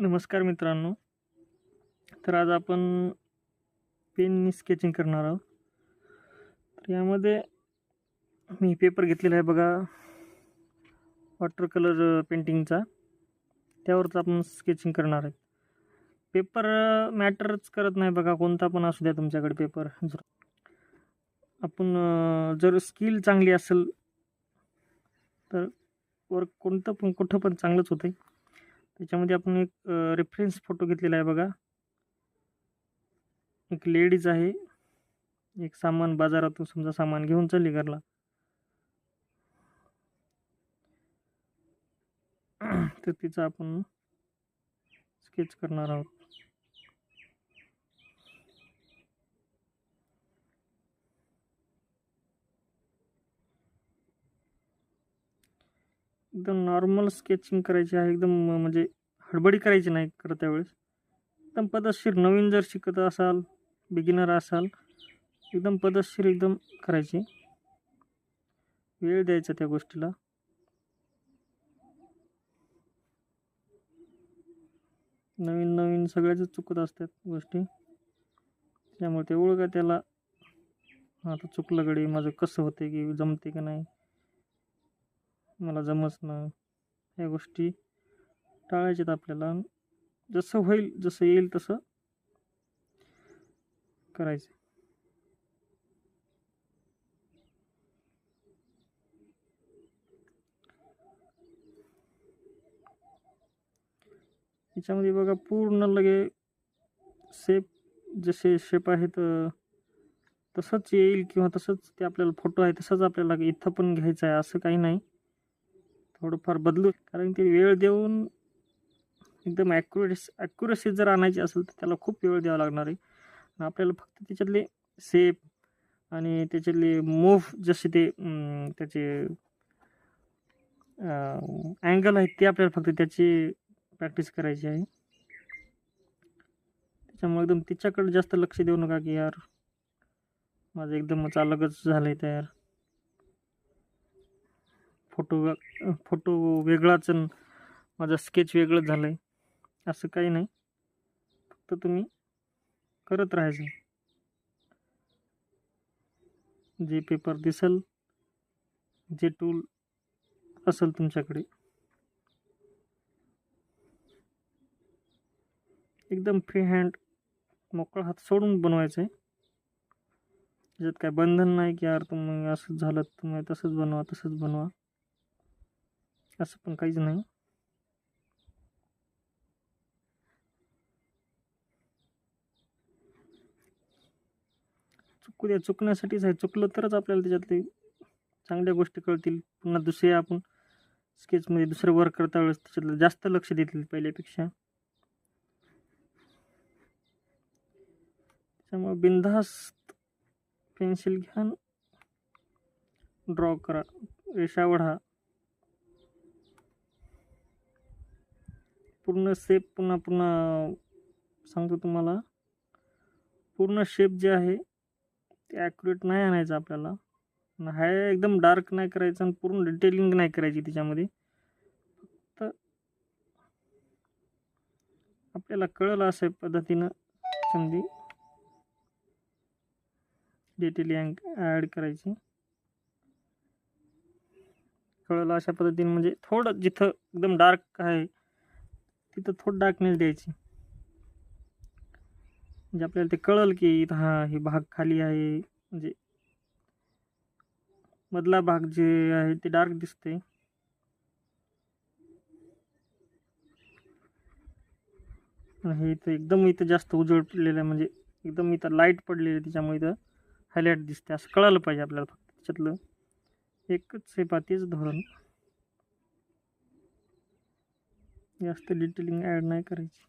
नमस्कार मित्रांनो. तर आज आपण पेननी स्केचिंग करणार आहोत. तर यामध्ये मी पेपर घेतलेला आहे बघा. वॉटर कलर पेंटिंगचा त्यावरच आपण स्केचिंग करणार आहे. पेपर मॅटरच करत नाही बघा. कोणता पण असू द्या तुमच्याकडे पेपर जर आपण जर स्किल चांगली असेल तर वर्क कोणतं पण कुठं पण चांगलंच होतं त्याच्यामध्ये आपण एक रेफरन्स फोटो घेतलेला आहे बघा. एक लेडीज आहे. एक सामान बाजारातून समजा सामान घेऊन चालली घरला. तर तिचा आपण स्केच करणार आहोत. एकदम नॉर्मल स्केचिंग करायची आहे एकदम म्हणजे हडबडी करायची नाही खरं त्यावेळेस. एकदम पद्धतशीर नवीन जर शिकत असाल बिगिनर असाल एकदम पद्धतशीर एकदम करायची. वेळ द्यायचा त्या गोष्टीला. नवीन नवीन सगळ्याच चुकत असतात गोष्टी. त्यामुळे ते ओळखा त्याला आता चुकलं गडी माझं कसं होते की जमते की नाही. मला जमसणं ह्या गोष्टी टाळायच्यात आपल्याला. जसं होईल जसं येईल तसं करायचं. याच्यामध्ये बघा पूर्ण लगे सेप जसे शेप आहेत तसंच येईल किंवा तसंच ते आपल्याला फोटो आहे तसंच आपल्याला इथं पण घ्यायचं आहे असं काही नाही. थोडंफार बदलू. कारण ते वेळ देऊन एकदम ॲक्युरेस ॲक्युरेसी जर आणायची असेल तर त्याला खूप वेळ द्यावा लागणार आहे. आपल्याला फक्त त्याच्यातले सेप आणि त्याच्यातले मूव्ह जसे ते त्याचे अँगल आहेत ते आपल्याला फक्त त्याची प्रॅक्टिस करायची आहे. त्याच्यामुळे एकदम तिच्याकडे जास्त लक्ष देऊ नका की यार माझं एकदमच अलगच झालं आहे तयार. फोटो फोटो वेगळाच माझा स्केच वेगळंच झालं आहे असं काही नाही. फक्त तुम्ही करत राहायचं. जे पेपर दिसल जे टूल असेल तुमच्याकडे. एकदम फ्री हँड मोकळा हात सोडून बनवायचं आहे त्याच्यात काय बंधन नाही की यार तुम्ही असंच झालं तुम्ही तसंच बनवा तसंच बनवा. असं पण काहीच नाही. चुकू द्या चुकण्यासाठीच आहे. चुकलं तरच आपल्याला त्याच्यातले चांगल्या गोष्टी कळतील. पुन्हा दुसरे आपण स्केचमध्ये दुसरं वर्क करता वेळेस त्याच्यातलं जास्त लक्ष देतील पहिल्यापेक्षा. त्यामुळे बिनधास्त पेन्सिल घ्या ड्रॉ करा. रेषा वढा. पूर्ण शेप पुन्हा पुन्हा सांगतो तुम्हाला. पूर्ण शेप जे आहे ते ॲक्युरेट नाही आणायचं आपल्याला. हाय एकदम डार्क नाही करायचं आणि पूर्ण डिटेलिंग नाही करायची त्याच्यामध्ये. फक्त आपल्याला कळलं असं पद्धतीनं समजी. डिटेलिंग ॲड करायची. कळलं अशा पद्धतीने म्हणजे थोडं जिथं एकदम डार्क आहे तिथं थोडं डार्कनेस द्यायची. म्हणजे आपल्याला ते कळलं की इथं हा हे भाग खाली आहे. म्हणजे मधला भाग जे आहे ते डार्क दिसते हे इथं एकदम इथं जास्त उजळ पडलेलं आहे. म्हणजे एकदम इथं लाइट पडलेली आहे. त्याच्यामुळे इथं हायलाईट दिसते असं कळालं पाहिजे आपल्याला फक्त त्याच्यातलं. एकच हे पातीच धोरण. जास्त डिटेलिंग ॲड नाही करायची.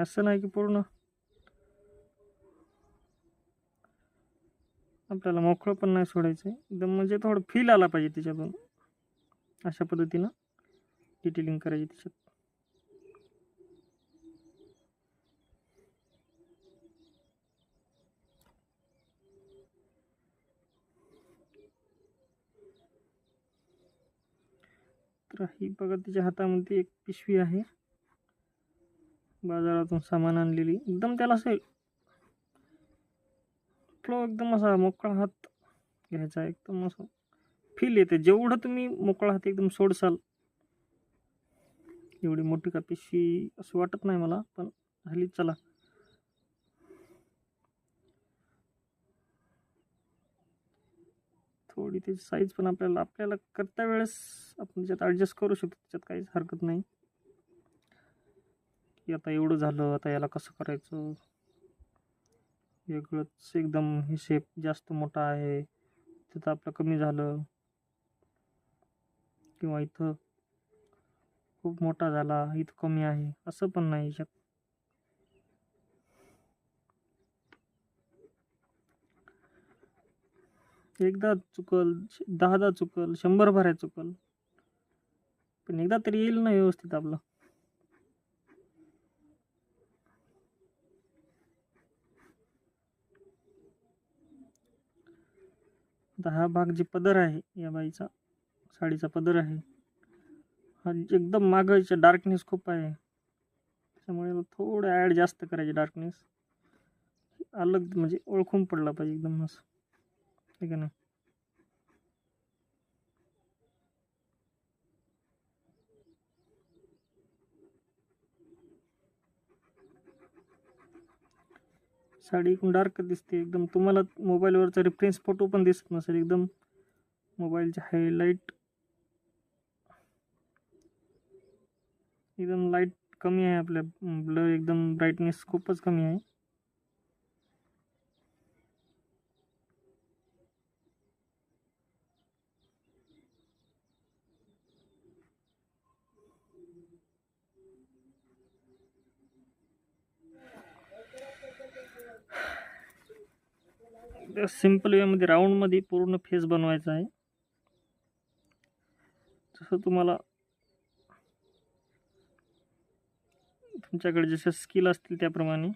असं नाही की पूर्ण आपल्याला मोकळं पण नाही सोडायचं. आहे एकदम म्हणजे थोडं फील आला पाहिजे त्याच्यातून. अशा पद्धतीनं डिटेलिंग करायची त्याच्यात. ही बघा तिच्या हातामध्ये एक पिशवी आहे. बाजारातून सामान आणलेली. एकदम त्याला असेल फ्लो एकदम असा मोकळा हात घ्यायचा. एकदम असं फील येते. जेवढं तुम्ही मोकळा हात एकदम सोडसाल एवढी मोठी का पिशवी असं वाटत नाही मला पण हल्ली चला. थोडी त्याची साईज पण आपल्याला आपल्याला करता वेळेस आपण त्याच्यात ॲडजस्ट करू शकतो. त्याच्यात काहीच हरकत नाही. की आता एवढं झालं आता याला कसं करायचं? वेगळंच एकदम हे शेप जास्त मोठा आहे. तिथं आपलं कमी झालं. किंवा इथं खूप मोठा झाला इथं कमी आहे. असं पण नाही. याच्यात एकदा चुकल दहादा चुकल शंभर भराय चुकल. पण एकदा तरी येईल ना व्यवस्थित आपलं. दहा हा भाग जे पदर आहे या बाईचा साडीचा पदर आहे हा एकदम मागायचा डार्कनेस खूप आहे. त्याच्यामुळे थोडं ॲड जास्त करायचे डार्कनेस अलग म्हणजे ओळखून पडला पाहिजे एकदम असं. ना साडी एकदम डार्क दिसते एकदम तुम्हाला मोबाईलवरचा रेफरन्स फ़ोटो पण दिसत नसेल एकदम मोबाईलचे हायलाईट एकदम लाईट कमी आहे आपल्या ब्लर एकदम ब्राईटनेस खूपच कमी आहे. सिंपल वेमध्ये राऊंडमध्ये पूर्ण फेस बनवायचा आहे. जसं तुम्हाला तुमच्याकडे जसे स्किल असतील त्याप्रमाणे.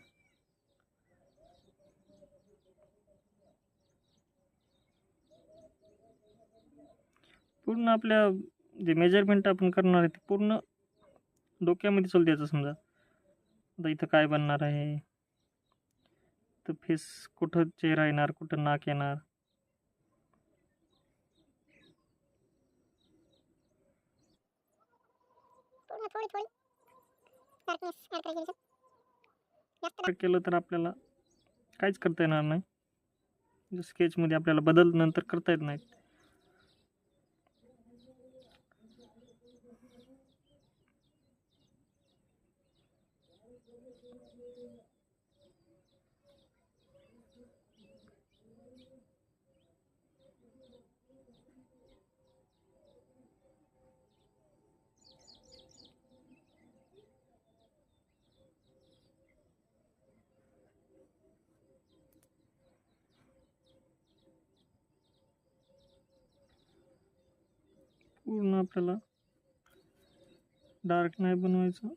पूर्ण आपल्या जे मेजरमेंट आपण करणार आहे ते पूर्ण डोक्यामध्ये चालू द्यायचं समजा. आता इथं काय बनणार आहे? तर फेस कुठं चेहरा येणार कुठं नाक येणार? केलं तर आपल्याला काहीच करता येणार नाही. स्केचमध्ये आपल्याला बदल नंतर करता येत नाहीत. पूर्ण आपल्याला डार्क नाही बनवायचं.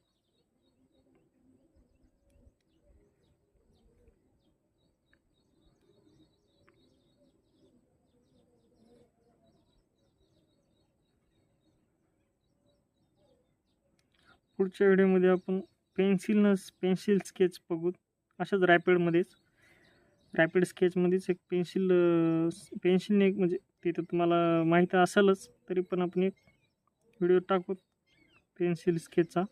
पुढच्या व्हिडिओमध्ये आपण पेन्सिलनं पेन्सिल स्केच बघू. अशाच रॅपिडमध्येच रॅपिड स्केचमध्येच एक पेन्सिल पेन्सिलने एक म्हणजे तिथं तुम्हाला माहीत असेलच तरी पण आपण एक व्हिडिओ टाकू. पेन्सिल स्केचचा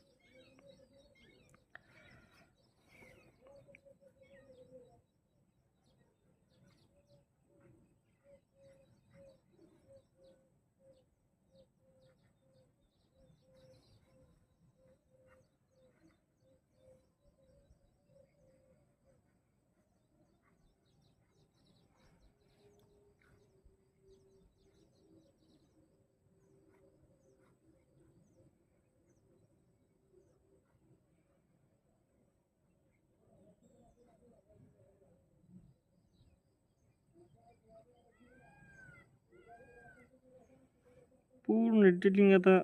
पूर्ण डिटेलिंग आता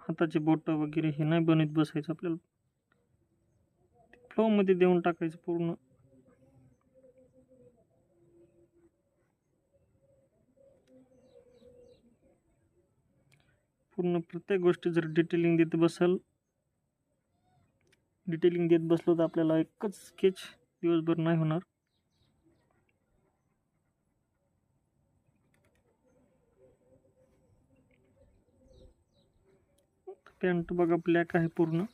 हाताचे बोटं वगैरे हे नाही बनत बसायचं आपल्याला. फ्लोमध्ये देऊन टाकायचं पूर्ण. पूर्ण प्रत्येक गोष्टी जर डिटेलिंग देत बसाल डिटेलिंग देत बसलो तर आपल्याला एकच स्केच दिवसभर नाही होणार. पॅन्ट बघा ब्लॅक आहे पूर्ण.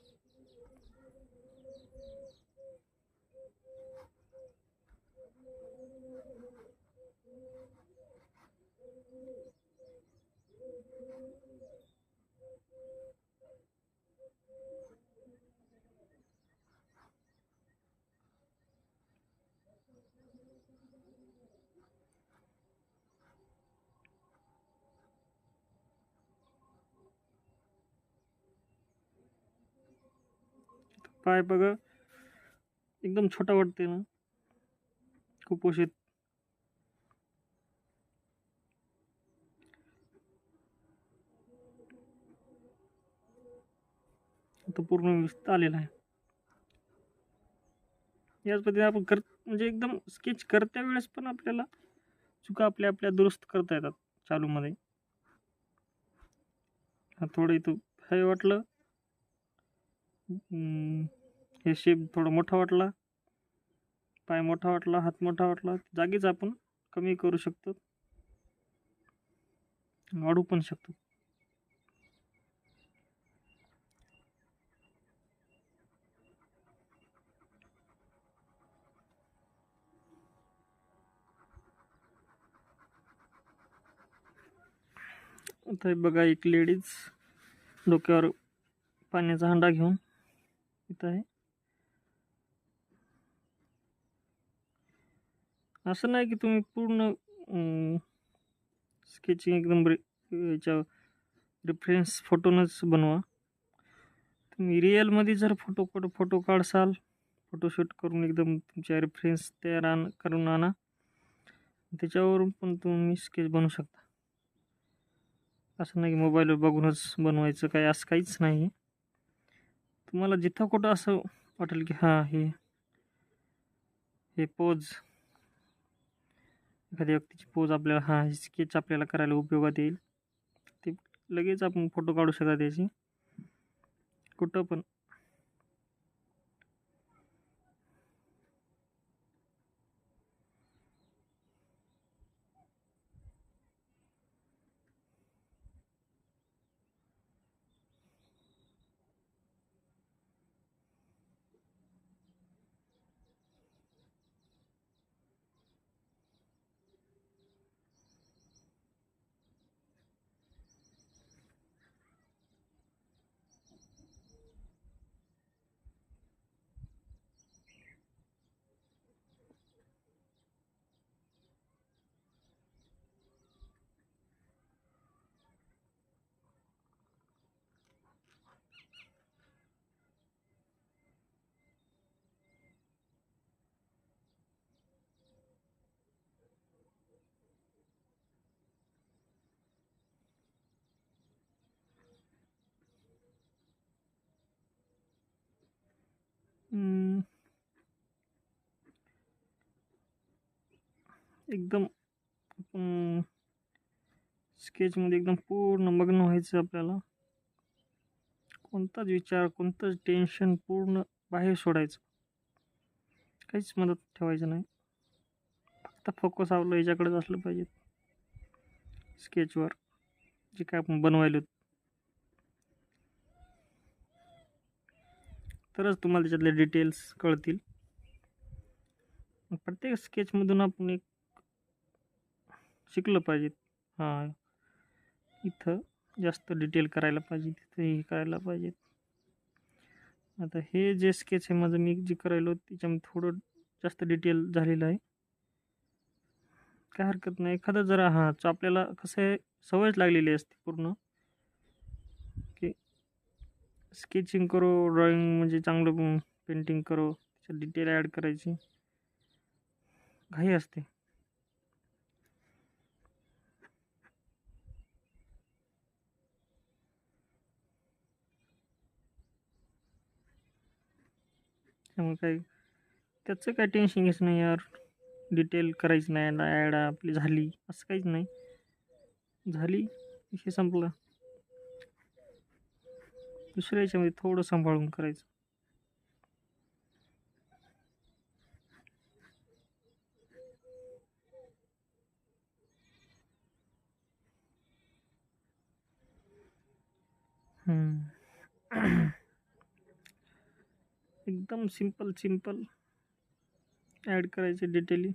पाय बघा. एकदम छोटा वाटते ना. कुपोषित आता पूर्ण व्यवस्थित आलेला आहे. याच पद्धतीने आपण कर, म्हणजे एकदम स्केच करत्या वेळेस पण आपल्याला चुका आपल्या आपल्या दुरुस्त करता येतात चालूमध्ये. हा, थोडं इथं हे वाटलं. हे शेप थोडं मोठा वाटला. पाय मोठा वाटला हात मोठा वाटला. जागीच आपण कमी करू शकतो. वाढू पण शकतो. आता बघा एक लेडीज डोक्यावर पाण्याचा हंडा घेऊन. इथं आहे. असं नाही की तुम्ही पूर्ण स्केचिंग एकदम याच्या रेफरन्स फोटोनच बनवा. तुम्ही रिअलमध्ये जर फोटो फोटो फोटो काढसाल फोटोशूट करून एकदम तुमच्या रेफरन्स तयार आण करून आणा. त्याच्यावरून पण तुम्ही स्केच बनवू शकता. असं नाही की मोबाईलवर बघूनच बनवायचं काही असं काहीच नाही तुम्हाला जिथं कुठं असं वाटेल की हां हे हे पोज एखाद्या व्यक्तीची पोज आपल्याला हां हे स्केच आपल्याला करायला उपयोगात येईल. ते लगेच आपण फोटो काढू शकता त्याची. कुठं पण. एकदम स्केचमध्ये एकदम पूर्ण मग्न व्हायचं आपल्याला. कोणताच विचार कोणतंच टेन्शन पूर्ण बाहेर सोडायचं. काहीच मदत ठेवायचं नाही. फक्त फोकस आपलं याच्याकडेच असलं पाहिजे. स्केचवर जे काय आपण बनवायलो. तरच तुम्हाला त्याच्यातले डिटेल्स कळतील. प्रत्येक स्केचमधून आपण एक शिकलं पाहिजे. हां. इथं जास्त डिटेल करायला पाहिजे तिथं हे करायला पाहिजे. आता हे जे स्केच आहे माझं मी जे करायलो त्याच्यामध्ये थोडं जास्त डिटेल झालेलं आहे. काय हरकत नाही. एखादं जरा हां आपल्याला कसं आहे सवयच लागलेली असते पूर्ण. स्केचिंग करो ड्रॉइंग म्हणजे चांगलं पेंटिंग करो त्याच्यात डिटेल ॲड करायची. घाई असते. त्यामुळे काय त्याचं काय टेन्शन घ्यायचं नाही यार. डिटेल करायचं नाही ॲड आपली झाली असं काहीच नाही. झाली विषय संपला. दुसऱ्या याच्यामध्ये थोडं सांभाळून करायचं. हम्म. एकदम सिंपल सिंपल ॲड करायचे डिटेली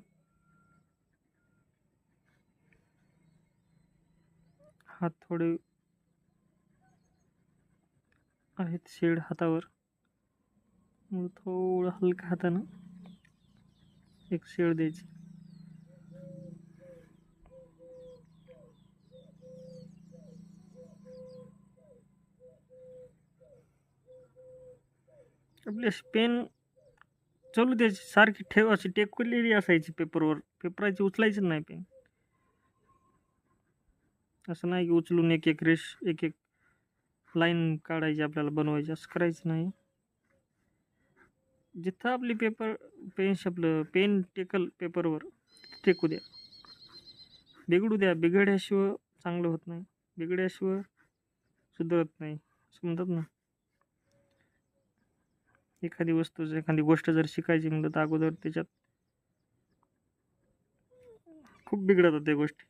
हात थोडे आहेत शेड हातावर. थोडं हलक्या हातानं एक शेड द्यायची. आपली अशी पेन चालू द्यायची. सारखी ठेव, अशी टेकलेली असायची पेपरवर. पेपराची उचलायची नाही पेन. असं नाही की उचलून एक एक रेश एक एक लाईन काढायची आपल्याला बनवायची असं करायचं नाही. जिथं आपली पेपर पेन आपलं पेन टेकल पेपरवर टेकू द्या. बिघडू द्या. बिघडल्याशिवाय चांगलं होत नाही. बिघडल्याशिवाय सुधारत नाही. असं म्हणतात ना? एखादी वस्तू जर एखादी गोष्ट जर शिकायची म्हणलं तर अगोदर त्याच्यात खूप बिघडतात त्या गोष्टी.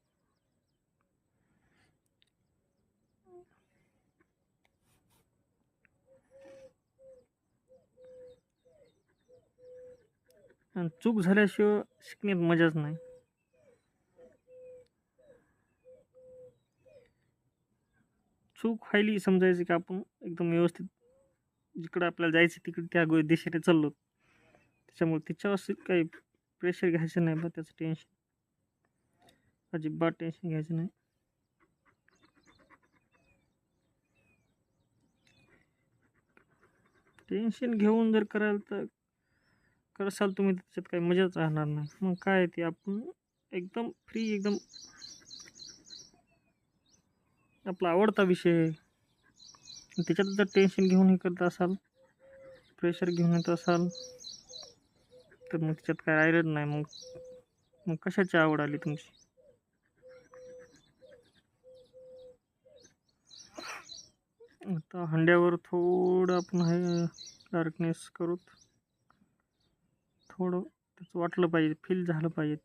आणि चूक झाल्याशिवाय शिकण्यात मजाच नाही. चूक व्हायली समजायचं की आपण एकदम व्यवस्थित जिकडं आपल्याला जायचं तिकडे त्या दिशेने चाललो. त्याच्यामुळे तिच्यावर असं काही प्रेशर घ्यायचं नाही बा त्याचं टेन्शन अजिबात टेन्शन घ्यायचं नाही. टेन्शन घेऊन जर कराल तर करसाल तुम्ही त्याच्यात काही मजाच राहणार नाही? मग काय ते? आपण एकदम फ्री एकदम आपला आवडता विषय आहे. त्याच्यात जर टेन्शन घेऊन हे करत असाल प्रेशर घेऊन येत असाल तर मग त्याच्यात काय राहिलंच नाही. मग मग कशाची आवड आली तुमची? आता हंड्यावर थोडं आपण हे डार्कनेस करूत. थोडं त्याचं वाटलं पाहिजे फील झालं पाहिजे.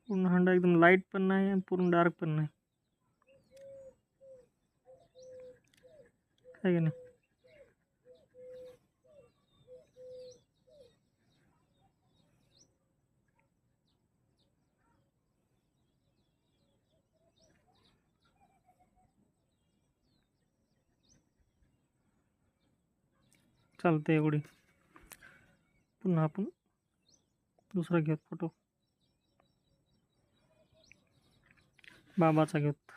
पूर्ण हंडा एकदम लाइट पण नाही आणि पूर्ण डार्क पण नाही. काय नाही? चालते एवढी. पुन्हा आपण दुसरा घेऊत फोटो बाबाचा घेऊत